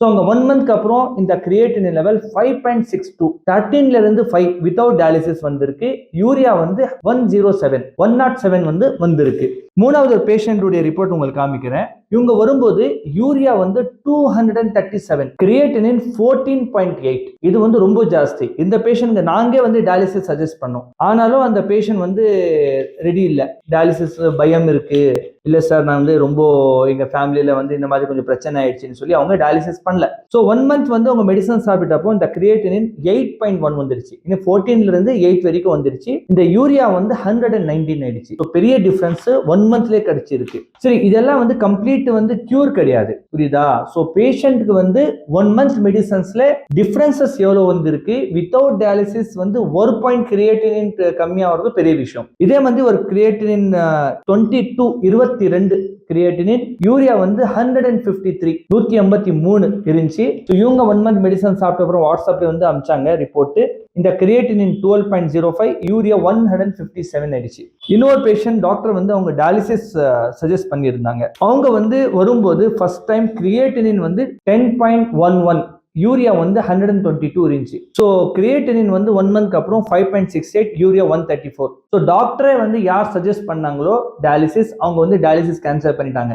So அவங்க one மந்த்க்கு அப்புறம் இந்த creatinine level five point six two தேர்ட்டீன்ல இருந்து ஃபைவ் வித்தவுட் டயாலிசிஸ் வந்திருக்கு. யூரியா வந்து one zero seven one not seven வந்து வந்திருக்கு. மூணாவது பேஷண்ட்டுடைய ரிப்போர்ட் உங்களுக்கு காமிக்கிறேன். இவங்க வரும்போது யூரியா வந்து two hundred and thirty seven creatinine fourteen point eight இது வந்து ரொம்ப ஜாஸ்தி. இந்த பேஷண்ட்க்கு நாங்களே வந்து டயாலிசிஸ் சஜஸ்ட் பண்ணோம். ஆனாலும் அந்த பேஷண்ட் வந்து ரெடி இல்லை. டயாலிசிஸ் பயம் இருக்கு. இல்லை சார் நான் வந்து ரொம்ப எங்கள் ஃபேமிலியில் வந்து இந்த மாதிரி கொஞ்சம் பிரச்சனை ஆயிடுச்சுன்னு சொல்லி அவங்க டயாலிசிஸ் பண்ணல. ஸோ ஒன் மந்த் வந்து அவங்க மெடிசன் சாப்பிட்டப்போ இந்த கிரியேட்டினின் எயிட் பாயிண்ட் ஒன் வந்துருச்சு. இன்னும் ஃபோர்டீன்லேருந்து எயிட் வரைக்கும் வந்துருச்சு. இந்த யூரியா வந்து ஹண்ட்ரட் அண்ட் நைன்டீன் ஆயிடுச்சு. ஸோ பெரிய டிஃப்ரென்ஸ் ஒன் மந்த்லேயே கிடைச்சிருக்கு. சரி இதெல்லாம் வந்து கம்ப்ளீட் வந்து கியூர் கிடையாது. புரியுதா? ஸோ பேஷண்ட்டுக்கு வந்து ஒன் மந்த் மெடிசன்ஸ்ல டிஃப்ரென்சஸ் எவ்வளோ வந்திருக்கு? வித்தவுட் டயாலிசிஸ் வந்து ஒரு பாயிண்ட் கிரியேட்டினின் கம்மியாகிறது பெரிய விஷயம். இதே மாதிரி ஒரு கிரியேட்டினின் டுவெண்ட்டி டூ இருபத்தி ரெண்டு கிரியேட்டினின் யூரியா வந்து ஹண்ட்ரட் அண்ட் ஃபிஃப்டி த்ரீ நூற்றி ஐம்பத்தி மூணு இருந்துச்சு. ஸோ இவங்க ஒன் மந்த் மெடிசன் சாப்பிட்ட அப்புறம் வாட்ஸ்அப்ல வந்து அமிச்சாங்க ரிப்போர்ட்டு இந்த creatinine twelve point zero five urea one hundred fifty seven ஆயிடுச்சு. இன்னொரு பேஷண்ட் டாக்டர் வந்து அவங்க டயாலிசிஸ் சஜஸ்ட் பண்ணியிருந்தாங்க. அவங்க வந்து வரும்போது ஃபர்ஸ்ட் டைம் கிரியேட்டினின் வந்து ten point one one urea வந்து ஹண்ட்ரட் அண்ட் டுவெண்ட்டி டூ இருந்துச்சு. ஸோ கிரியேட்டினின் வந்து ஒன் மந்த்க்கு அப்புறம் five point six eight urea one thirty four so டாக்டரே வந்து யார் சஜஸ்ட் பண்ணாங்களோ டயாலிசிஸ் அவங்க வந்து டயாலிசிஸ் கேன்சல் பண்ணிட்டாங்க.